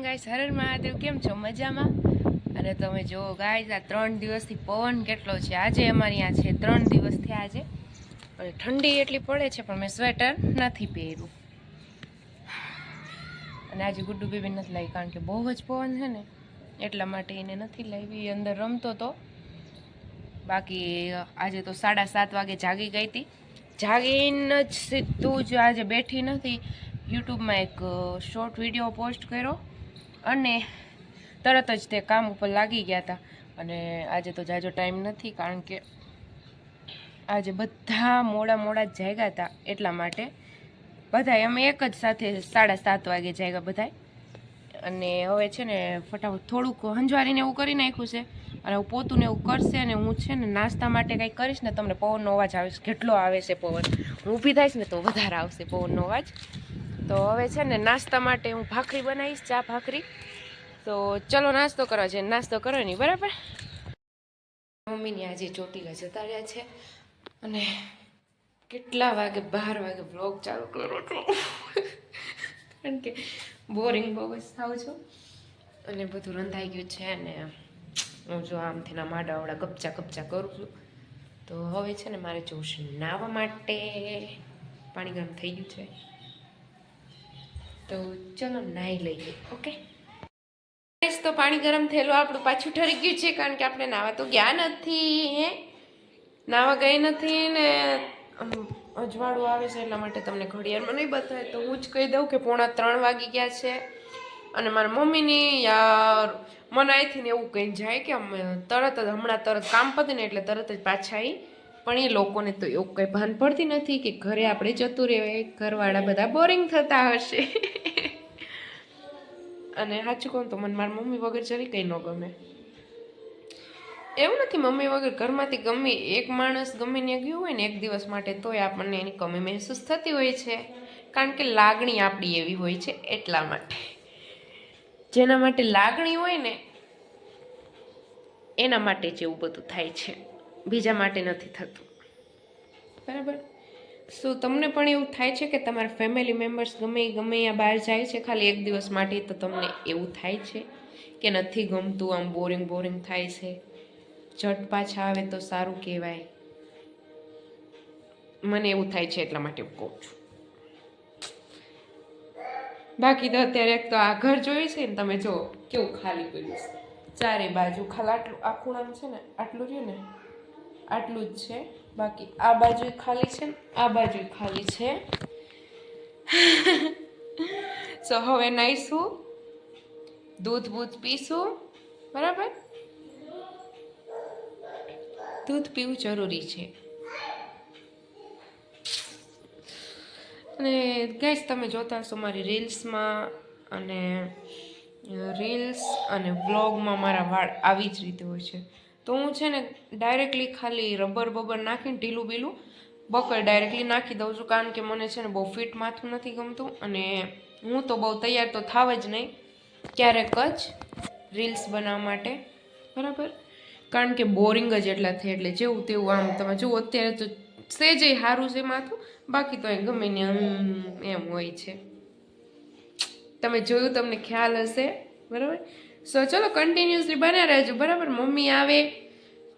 Guys હરર Mahadev. કેમ છો? મજામાં? અને તમે જો ગાઈસ આ ત્રણ દિવસથી પવન કેટલો છે. આજે અમારે ત્યાં છે ત્રણ દિવસથી આજે. અને ઠંડી એટલી પડે છે, પણ મેં સ્વેટર નથી પહેર્યું. અને આજે ગુડ્ડુ બેબી નથી લાવી, કારણ કે બહુ જ પવન છે ને, એટલા માટે એને નથી લાવી. અંદર રમતો તો. બાકી આજે તો સાડા સાત વાગે જાગી ગઈ હતી. જાગીને જ સીધું જ આજે બેઠી નથી. યુટ્યુબમાં એક શોર્ટ વીડિયો પોસ્ટ કર્યો. અને તરત જ તે કામ ઉપર લાગી ગયા હતા. અને આજે તો જાજો ટાઈમ નથી કારણ કે આજે બધા મોડા મોડા જાગ્યા હતા એટલા માટે. બધા અમે એક જ સાથે સાડા સાત વાગે જાગ્યા બધાય. અને હવે છે ને ફટાફટ થોડુંક હંજવારીને એવું કરી નાખ્યું છે. અને હું પોતું એવું કરશે અને હું છે ને નાસ્તા માટે કંઈક કરીશ ને તમને પવનનો અવાજ આવે કેટલો આવે છે પવન? હું ઊભી થઈશ ને તો વધારે આવશે પવનનો અવાજ. તો હવે છે ને નાસ્તા માટે હું ભાખરી બનાવીશ, ચા ભાખરી. તો ચલો નાસ્તો કરવા છે નાસ્તો કરો નહીં બરાબર? મમ્મીની આજે ચોટીલા જતા છે અને કેટલા વાગે બાર વાગે બ્લોગ ચાલુ કરો છો? કારણ કે બોરિંગ બહુ જ થાવ છું. અને બધું રંધાઈ ગયું છે અને હું જો આમથી ના માડાવડા કપચા કપચા કરું છું. તો હવે છે ને મારે જવું છે નાહવા માટે પાણી ગરમ થઈ ગયું છે. તો ચલો નાહી લઈએ, ઓકે? તો પાણી ગરમ થયેલું આપણું પાછું ઠરી ગયું છે કારણ કે આપણે નાવા તો ગયા નથી, હે? નાવા ગઈ નથી ને અજવાળું આવે છે એટલા માટે તમને ઘડિયાળમાં નહીં બતાવે. તો હું જ કહી દઉં કે પોણા ત્રણ વાગી ગયા છે અને મારા મમ્મીની યાર, મને અહીંથી ને એવું કહીને જાય કે અમે તરત જ, હમણાં તરત કામ પતે ને એટલે તરત જ પાછા આવી પણ એ લોકોને તો એવું કંઈ ભાન પડતી નથી કે ઘરે આપણે જતું રહેવાય ઘરવાળા બધા બોરિંગ થતા હશે. અને સાચું કહું તો મને મારા મમ્મી વગર જરી કંઈ ન ગમે. એવું નથી મમ્મી વગર ઘરમાંથી ગમે, એક માણસ ગમે ને ગયું હોય ને એક દિવસ માટે તોય આપણને એની કમી મહેસૂસ થતી હોય છે. કારણ કે લાગણી આપણી એવી હોય છે એટલા માટે. જેના માટે લાગણી હોય ને, એના માટે જ એવું બધું થાય છે. બીજા માટે નથી થતું. બરાબર? શું તમને પણ એવું થાય છે કે તમારા ફેમિલી મેમ્બર્સ ગમે ગમે આ બહાર જાય છે, ખાલી એક દિવસ માટે તો તમને એવું થાય છે કે નથી ગમતું, આમ બોરિંગ બોરિંગ થાય છે? ઝટ પાછા આવે તો સારું કહેવાય. મને એવું થાય છે એટલા માટે હું કહું છું. બાકી તો અત્યારે એક તો આ ઘર જોયું છે ને, તમે જો કેવું ખાલી પડ્યું છે. ચારે બાજુ ખાલી આટલું આખું આમ છે ને, આટલું રહ્યું ને, આટલું જ છે. બાકી આ બાજુ ખાલી છે ને આ બાજુ ખાલી છે. સો હવે નાઈશું દૂધ બૂધ પીશું. બરાબર? દૂધ પીવું જરૂરી છે. અને ગેસ તમે જોતા હશો મારી રીલ્સમાં અને રીલ્સ અને વ્લોગમાં મારા વાળ આવી જ રીતે હોય છે. તો હું છે ને ડાયરેક્ટલી ખાલી રબર બબર નાખીને ઢીલું બીલું બકર ડાયરેક્ટલી નાખી દઉં છું. કારણ કે મને છે ને બહુ ફિટ માથું નથી ગમતું અને હું તો બહુ તૈયાર તો થાવ જ નહીં. ક્યારેક જ રીલ્સ બનાવવા માટે. બરાબર? કારણ કે બોરિંગ જ એટલા થાય એટલે જેવું તેવું આમ તમે જુઓ અત્યારે તો સેજ સારું છે માથું, બાકી તો એ ગમે ને એમ હોય છે. તમે જોયું તમને ખ્યાલ હશે? બરાબર? સો ચલો કન્ટિન્યુઅસલી બન્યા રહેજો. બરાબર? મમ્મી આવે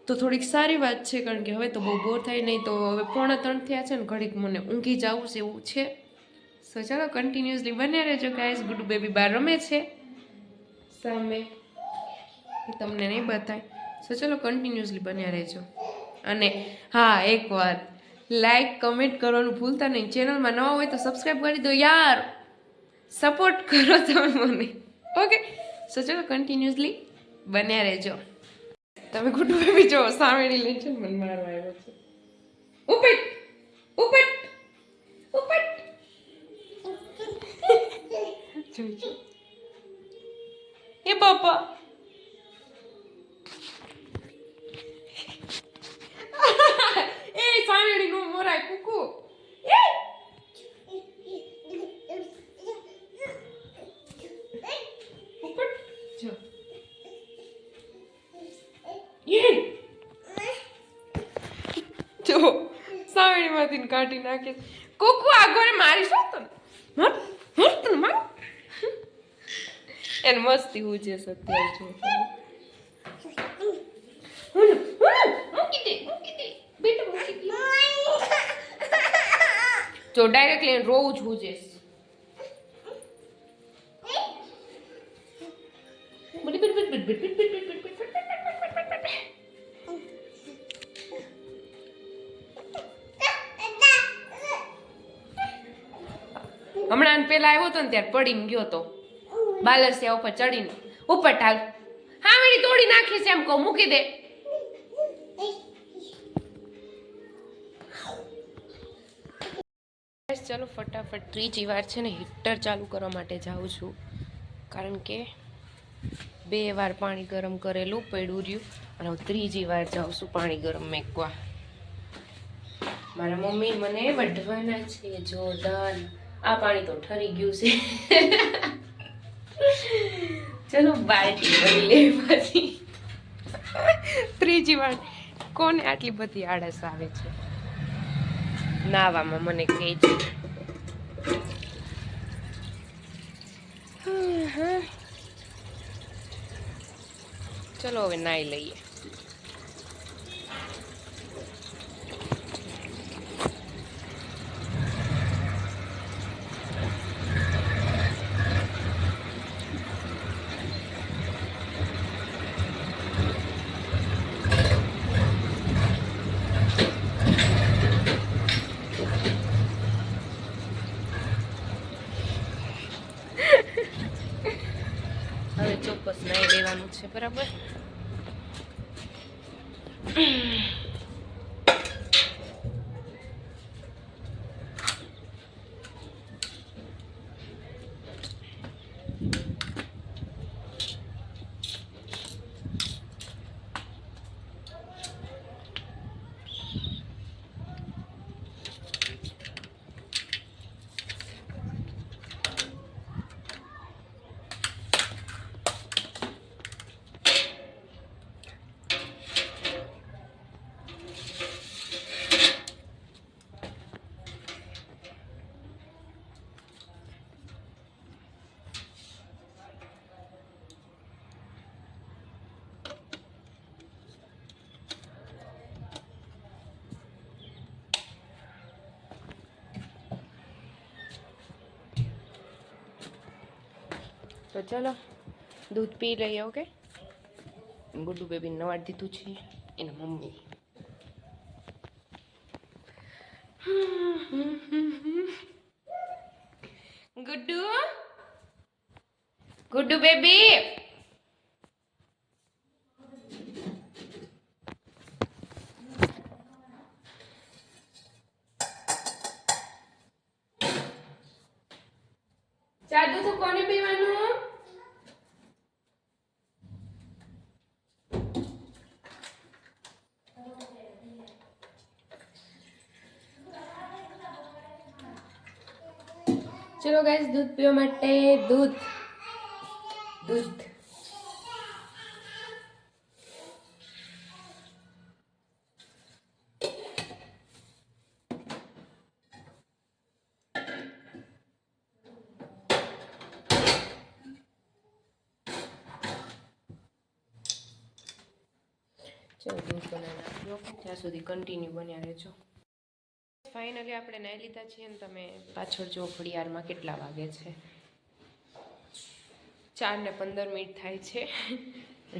તો થોડીક સારી વાત છે, કારણ કે હવે તો બહુ બોર થાય નહીં તો હવે પોણા ત્રણ થયા છે ને ઘડીક મને ઊંઘી જવું છે એવું છે. સો ચલો કન્ટિન્યુઅસલી બન્યા રહેજો ગાઈઝ ગુડુ બેબી બાર રમે છે. સામે. તમને નહીં બતાય. સો ચલો કન્ટિન્યુઅસલી બન્યા રહેજો. અને હા, એક વાત. લાઈક કમેન્ટ કરવાનું ભૂલતા નહીં. ચેનલમાં નવા હોય તો સબસ્ક્રાઈબ કરી દો યાર. સપોર્ટ કરો તમે મને. ઓકે સો ચલો કન્ટિન્યુઅસલી બન્યા રહેજો. તમે ખોટું બેબી જો સામેડી લે છે મને મારવા આવ્યો છે. ઉપટ! ઉપટ! ઉપટ! જોઈ જો એ બાપા! કાઢી નાખે છે. કુકુ આગળ મારી શું તને મર મર તને મર? એને મસ્તી હું છે સત્યાવીસ જો. હું હું મૂકી દે મૂકી દે. બેટા મૂકી દે. જો ડાયરેક્ટલી રોવું જ હું હમણાં પેલા આવ્યો હતો ને ત્યારે પડીને ગયો તો. બાલસિયા ઉપર ચડીને. ઉપર ઢાલ. હા મેરી તોડી નાખી છે એમ કહું, મૂકી દે. ચાલો ફટાફટ ત્રીજી વાર છે ને હીટર ચાલુ કરવા માટે જાઉં છું. કારણ કે બે વાર પાણી ગરમ કરેલું, પડ્યું રહ્યું. અને હું ત્રીજી વાર જાઉં છું પાણી ગરમ મેકવા. મારા મમ્મી મને વઢવાના છે, જોરદાર. આ પાણી તો ઠરી ગયું છે. ચલો બાલ્ટી ભરી લે પછી. ત્રીજી વાર, કોને આટલી બધી આળસ આવે છે? નાવામાં મને કહે છે. ચલો, હવે નાઈ લઈએ હવે ચોક્કસ નહીં લેવાનું છે બરાબર? તો ચલો દૂધ પી લઈએ ઓકે? ગુડ્ડુ બેબી નવાડી દીધું છે એના મમ્મી. ગુડ્ડુ ગુડ્ડુ બેબી ચા દૂધ કોને પીવાનું ચલો ગાઈસ દૂધ પીવા માટે દૂધ. દૂધ. ચલો, દૂધ બનાવી નાખ્યો ત્યાં સુધી કન્ટિન્યુ બન્યા રહેજો. ફાઇનલી આપણે નાઈ લીધા છીએ ને તમે પાછળ જો ઘડિયાળમાં કેટલા વાગે છે. ચાર ને પંદર મિનિટ થાય છે.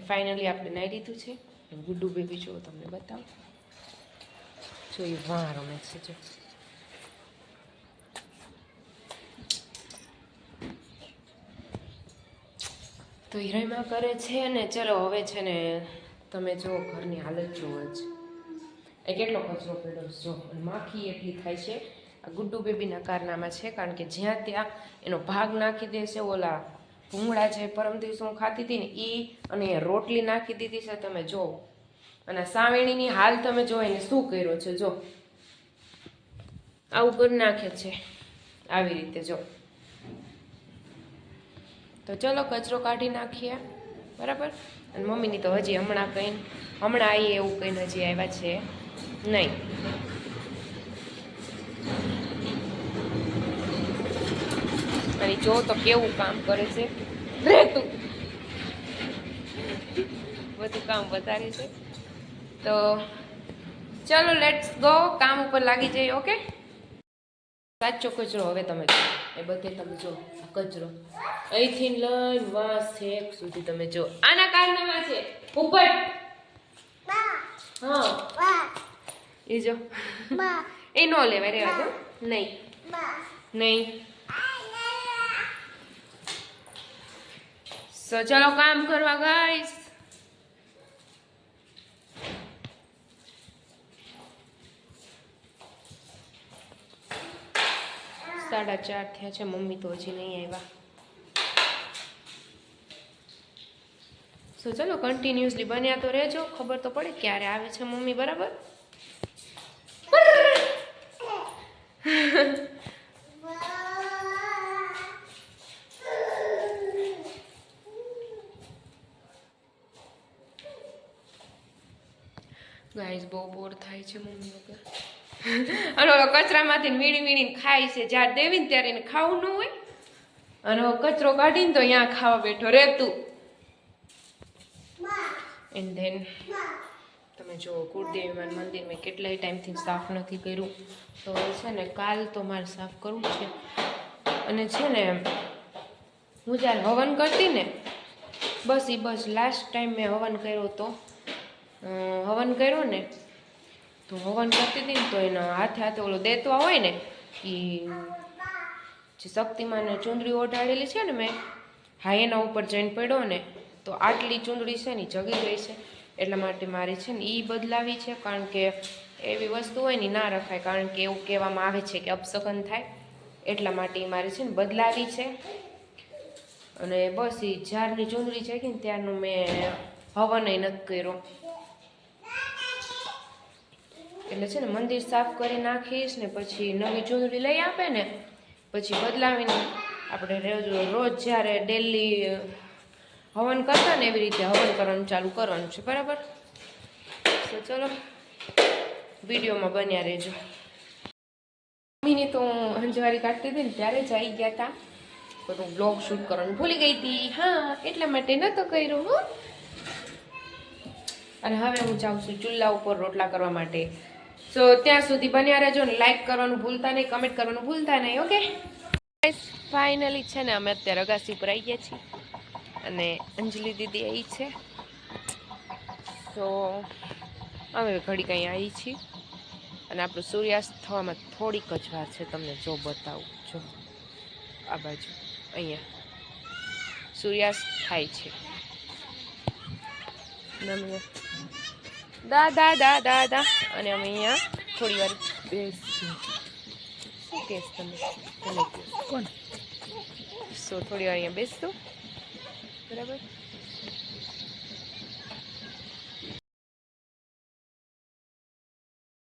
ફાઇનલી આપણે નાઈ લીધું છે. ગુડ્ડુ બેબી જો તમને બતાવું. જો એ વાહ રમે છે જો. તો હિરોઈમાં કરે છે ને, ચલો હવે છે ને તમે જો ઘરની હાલત જુઓ જ. એ કેટલો કચરો પડ્યો જો માખી એટલી થાય છે. આ ગુડ્ડુ બેબીના કારનામાં છે, કારણ કે જ્યાં ત્યાં એનો ભાગ નાખી દે છે ઓલા ભૂંગળા છે પરમ દિવસે હું ખાતી હતી ને એ અને રોટલી નાખી દીધી છે. તમે જો, અને સાવેણીની હાલ તમે જો એને શું કર્યો છે, જો. આવું કરી નાખે છે, આવી રીતે, જો. તો ચલો કચરો કાઢી નાખીએ, બરાબર? અને મમ્મીની તો હજી હમણાં કંઈ હમણાં આવીએ એવું કંઈ હજી આવ્યા છે. નહીં. અને જો તો કેવું કામ કરે છે. રે તું. બધું કામ વધારે છે. તો ચલો લેટ્સ ગો કામ ઉપર લાગી જઈએ ઓકે સાચો કચરો હવે તમે જો એ બધે તમે જો આ કચરો. અહીંથી લઈને વાસ છેક સુધી તમે જો આના કારનામાં છે. ઉપર. હા. એ જો. એ નો લેવાય રહેવા દો નહીં. નહીં. સો ચલો કામ કરવા ગાઈશ સાડા ચાર થયા છે મમ્મી તો હજી નહીં આવ્યા. સો ચલો કન્ટિન્યુઅસલી બન્યા તો રહેજો. ખબર તો પડે ક્યારે આવે છે મમ્મી બરાબર? બહુ બોર થાય છે મમ્મી વગર. અને ઓલો કચરામાંથી વીણી વીણીને ખાય છે. જ્યારે દેવી ને ત્યારે એને ખાવું ન હોય. અને કચરો કાઢીને તો અહીંયા ખાવા બેઠો. રે તું. એન્ડ ધેન તમે જો કુળદેવીમાન મંદિર મેં કેટલાય ટાઈમથી સાફ નથી કર્યું. તો છે ને કાલ તો મારે સાફ કરવું છે. અને છે ને હું જ્યારે હવન કરતી ને, બસ એ બસ લાસ્ટ ટાઈમ મેં હવન કર્યો તો. હવન કર્યો ને તો હવન કરતી હતી ને તો એના હાથે હાથે ઓલો દેતવા હોય ને એ જે શક્તિમાને ચૂંદડી ઓઢાડેલી છે ને મેં, હા, એના ઉપર જઈને પડ્યો ને, તો આટલી ચૂંદડી છે ને જગી ગઈ છે. એટલા માટે મારે છે ને એ બદલાવી છે, કારણ કે એવી વસ્તુ હોય ને ના રખાય, કારણ કે એવું કહેવામાં આવે છે કે અપસગન થાય. એટલા માટે એ મારે છે ને બદલાવી છે. અને બસ એ જ્યારની ચૂંદડી જાગી ને ત્યારનું મેં હવન નથી કર્યો. એટલે છે ને મંદિર સાફ કરી નાખીશ ને પછી નવી ચૂંદડી લઈ આપે ને પછી બદલાવીને આપણે રોજ રોજ જ્યારે ડેલી હવન કરતા ને એવી રીતે હવન કરવાનું ચાલુ કરવાનું છે, બરાબર? તો ચલો, વિડીયોમાં બન્યા રહેજો. મમ્મીને તો હું હંજવારી કાઢતી હતી ને ત્યારે જ આવી ગયા હતા બધું બ્લોગ શૂટ કરવાનું ભૂલી ગઈ હતી. હા, એટલા માટે નહોતો કર્યો, હો. અને હવે હું જાઉં છું ચૂલા ઉપર રોટલા કરવા માટે. સો ત્યાં સુધી બન્યા રહેજો ને લાઈક કરવાનું ભૂલતા નહીં કમેન્ટ કરવાનું ભૂલતા નહીં ઓકે ફાઇનલી છે ને અમે અત્યારે અગાસી ઉપર આવી ગયા છીએ. અને અંજલિ દીદી આવી છે. તો અમે ઘડી કંઈ આવી છીએ. અને આપણું સૂર્યાસ્ત થવામાં થોડીક જ વાર છે, તમને જો બતાવું. જો, આ બાજુ, અહીંયા. સૂર્યાસ્ત થાય છે. અને દા દા દા દા દા અને અમે અહીંયા થોડી વાર બેસીશું. શું કહેશ તમે? તમે કોણ? સો થોડી વાર અહીંયા બેસતું બરાબર?